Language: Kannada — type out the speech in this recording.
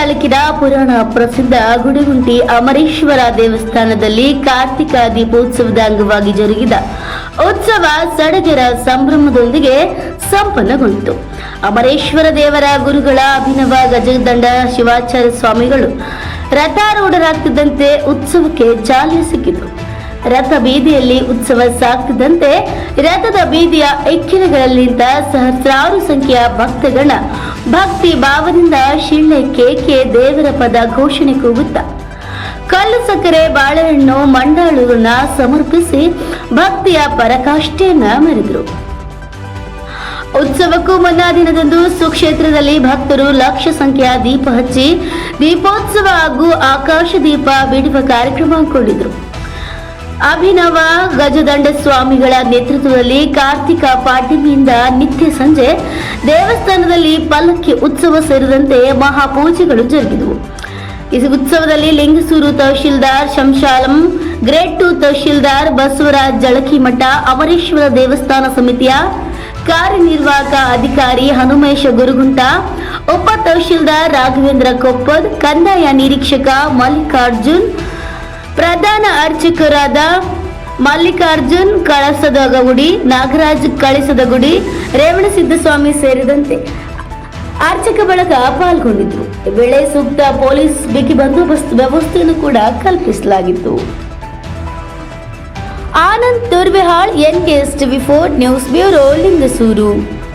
ತಾಲೂಕಿನ ಪುರಾಣ ಪ್ರಸಿದ್ಧ ಗುಡಿಗುಂಟಿ ಅಮರೇಶ್ವರ ದೇವಸ್ಥಾನದಲ್ಲಿ ಕಾರ್ತಿಕ ದೀಪೋತ್ಸವದ ಅಂಗವಾಗಿ ಜರುಗಿದ ಉತ್ಸವ ಸಡಗರ ಸಂಭ್ರಮದೊಂದಿಗೆ ಸಂಪನ್ನಗೊಂಡಿತು. ಅಮರೇಶ್ವರ ದೇವರ ಗುರುಗಳ ಅಭಿನವ ಗಜದಂಡ ಶಿವಾಚಾರ್ಯ ಸ್ವಾಮಿಗಳು ರಥಾರೂಢರಾಗ್ತಿದ್ದಂತೆ ಉತ್ಸವಕ್ಕೆ ಚಾಲನೆ ಸಿಕ್ಕಿತು. ರಥ ಬೀದಿಯಲ್ಲಿ ಉತ್ಸವ ಸಾಗ್ತಿದ್ದಂತೆ ರಥದ ಬೀದಿಯ ಎಕ್ಕಿನಗಳಲ್ಲಿದ್ದ ಸಹಸ್ರಾರು ಸಂಖ್ಯೆಯ ಭಕ್ತಗಣ ಭಕ್ತಿ ಭಾವದಿಂದ ಶಿಳ್ಳೆ ಕೇಕೆ ದೇವರ ಪದ ಘೋಷಣೆ ಕೂಗುತ್ತಾ. ಕಲ್ಲು ಸಕ್ಕರೆ ಬಾಳೆಹಣ್ಣು ಮಂಡಾಳುಗಳನ್ನ ಸಮರ್ಪಿಸಿ ಭಕ್ತಿಯ ಪರಕಾಷ್ಠೆಯನ್ನ ಮೆರೆದರು. ಉತ್ಸವಕ್ಕೂ ಮುನ್ನ ದಿನದಂದು ಸುಕ್ಷೇತ್ರದಲ್ಲಿ ಭಕ್ತರು ಲಕ್ಷ ಸಂಖ್ಯೆಯ ದೀಪ ಹಚ್ಚಿ ದೀಪೋತ್ಸವ ಹಾಗೂ ಆಕಾಶ ದೀಪ ಬಿಡುವ ಕಾರ್ಯಕ್ರಮ ಹಮ್ಮಿಕೊಂಡಿದ್ರು. ಅಭಿನವ ಗಜದಂಡ ಸ್ವಾಮಿಗಳ ನೇತೃತ್ವದಲ್ಲಿ ಕಾರ್ತಿಕ ಪಾಡ್ಯಮಿಯಿಂದ ನಿತ್ಯ ಸಂಜೆ ದೇವಸ್ಥಾನದಲ್ಲಿ ಪಲ್ಲಕ್ಕಿ ಉತ್ಸವ ಸೇರಿದಂತೆ ಮಹಾಪೂಜೆಗಳು ಜರುಗಿದವು. ಈ ಉತ್ಸವದಲ್ಲಿ ಲಿಂಗಸೂರು ತಹಶೀಲ್ದಾರ್ ಶಂಶಾಲಂ, ಗ್ರೇಟ್ ಟು ತಹಶೀಲ್ದಾರ್ ಬಸವರಾಜ್ ಜಳಕಿಮಠ, ಅಮರೇಶ್ವರ ದೇವಸ್ಥಾನ ಸಮಿತಿಯ ಕಾರ್ಯನಿರ್ವಾಹಕ ಅಧಿಕಾರಿ ಹನುಮೇಶ ಗುರುಗುಂಟ, ಉಪ ತಹಶೀಲ್ದಾರ್ ರಾಘವೇಂದ್ರ ಕೊಪ್ಪದ್, ಕಂದಾಯ ನಿರೀಕ್ಷಕ ಮಲ್ಲಿಕಾರ್ಜುನ್, ಪ್ರಧಾನ ಅರ್ಚಕರಾದ ಮಲ್ಲಿಕಾರ್ಜುನ್, ಕಳಸದ ಗುಡಿ, ನಾಗರಾಜ್, ಕಳಿಸದ ಗುಡಿ ರೇವಣಸಿದ್ದಸ್ವಾಮಿ ಸೇರಿದಂತೆ ಅರ್ಚಕ ಬಳಗ ಪಾಲ್ಗೊಂಡಿದ್ರು. ವೇಳೆ ಸೂಕ್ತ ಪೊಲೀಸ್ ಬಿಗಿ ಬಂದೋಬಸ್ತ್ ವ್ಯವಸ್ಥೆಯನ್ನು ಕೂಡ ಕಲ್ಪಿಸಲಾಗಿತ್ತು. Anand Turvehal, N K S TV four news bureau, Lingasur.